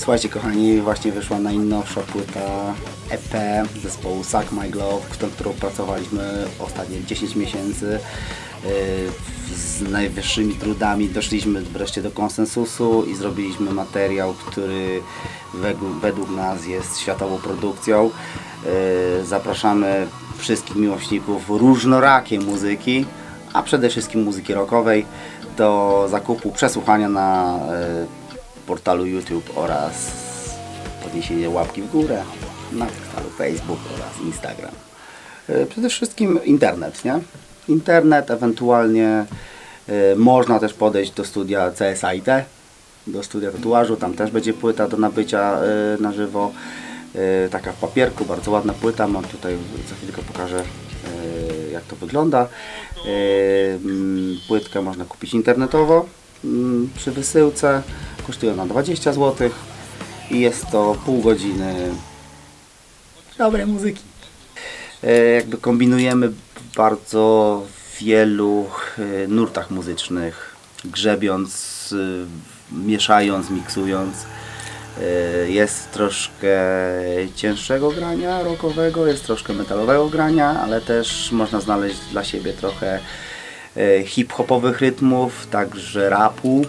Słuchajcie kochani, właśnie wyszła najnowsza płyta EP zespołu Suck My Glove, nad którą pracowaliśmy ostatnie 10 miesięcy. Yy, Z najwyższymi trudami doszliśmy wreszcie do konsensusu i zrobiliśmy materiał, który według, nas jest światową produkcją. Yy, Zapraszamy wszystkich miłośników różnorakiej muzyki, a przede wszystkim muzyki rockowej do zakupu przesłuchania na yy, portalu YouTube oraz podniesienie łapki w górę na portalu Facebook oraz Instagram. E, Przede wszystkim internet, nie? Internet, ewentualnie e, można też podejść do studia CSIT, do studia tatuażu, tam też będzie płyta do nabycia e, na żywo. Taka w papierku, bardzo ładna płyta, mam tutaj, za chwilkę pokażę jak to wygląda. Płytkę można kupić internetowo przy wysyłce. Kosztuje ona 20 zł i jest to pół godziny dobrej muzyki. E, Jakby kombinujemy bardzo wielu e, nurtach muzycznych, grzebiąc, e, mieszając, miksując. Jest troszkę cięższego grania rockowego, jest troszkę metalowego grania, ale też można znaleźć dla siebie trochę hip-hopowych rytmów, także rapu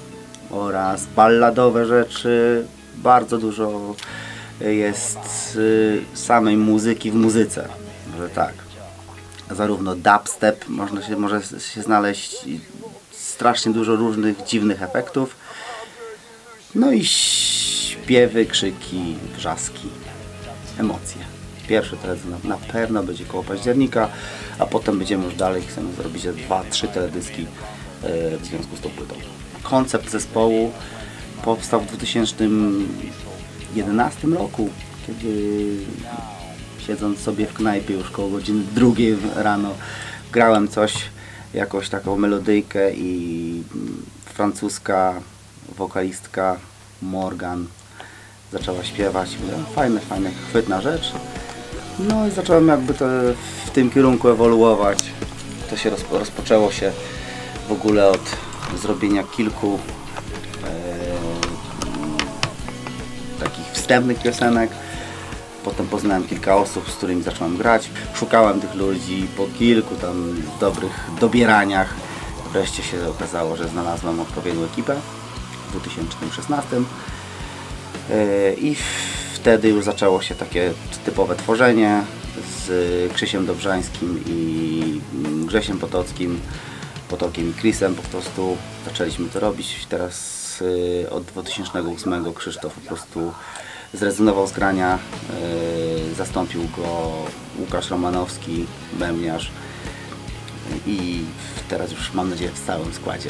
oraz balladowe rzeczy. Bardzo dużo jest y, samej muzyki w muzyce, że tak. Zarówno dubstep, można się, może się znaleźć strasznie dużo różnych dziwnych efektów. No i śpiewy, krzyki, wrzaski, emocje. Pierwszy teledysk na, pewno będzie koło października, a potem będziemy już dalej, chcemy zrobić dwa, trzy teledyski e, w związku z tą płytą. Koncept zespołu powstał w 2011 roku, kiedy siedząc sobie w knajpie już koło godziny drugiej rano grałem coś, jakąś taką melodyjkę i francuska wokalistka Morgan zaczęła śpiewać. Mówię, fajne, fajne, chwytna rzecz. No i zacząłem jakby to w tym kierunku ewoluować. To się rozpo, rozpoczęło się w ogóle od zrobienia kilku e, takich wstępnych piosenek. Potem poznałem kilka osób, z którymi zacząłem grać. Szukałem tych ludzi po kilku tam dobrych dobieraniach. Wreszcie się okazało, że znalazłem odpowiednią ekipę w 2016. Yy, I wtedy już zaczęło się takie typowe tworzenie z Krzysiem Dobrzańskim i Grzesiem Potockim, Potokiem i Chrisem po prostu zaczęliśmy to robić. Teraz yy, od 2008 Krzysztof po prostu zrezygnował z grania, yy, zastąpił go Łukasz Romanowski, bębniarz i teraz już mam nadzieję w stałym składzie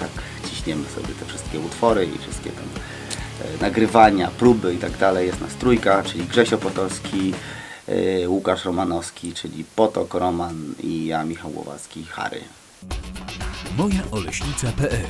tak ciśniemy sobie te wszystkie utwory i wszystkie tam e, nagrywania, próby i tak dalej. Jest nas trójka, czyli Grzesio Potocki, e, Łukasz Romanowski, czyli Potok, Roman i ja, Michał Łowacki, Harry. mojaoleśnica.pl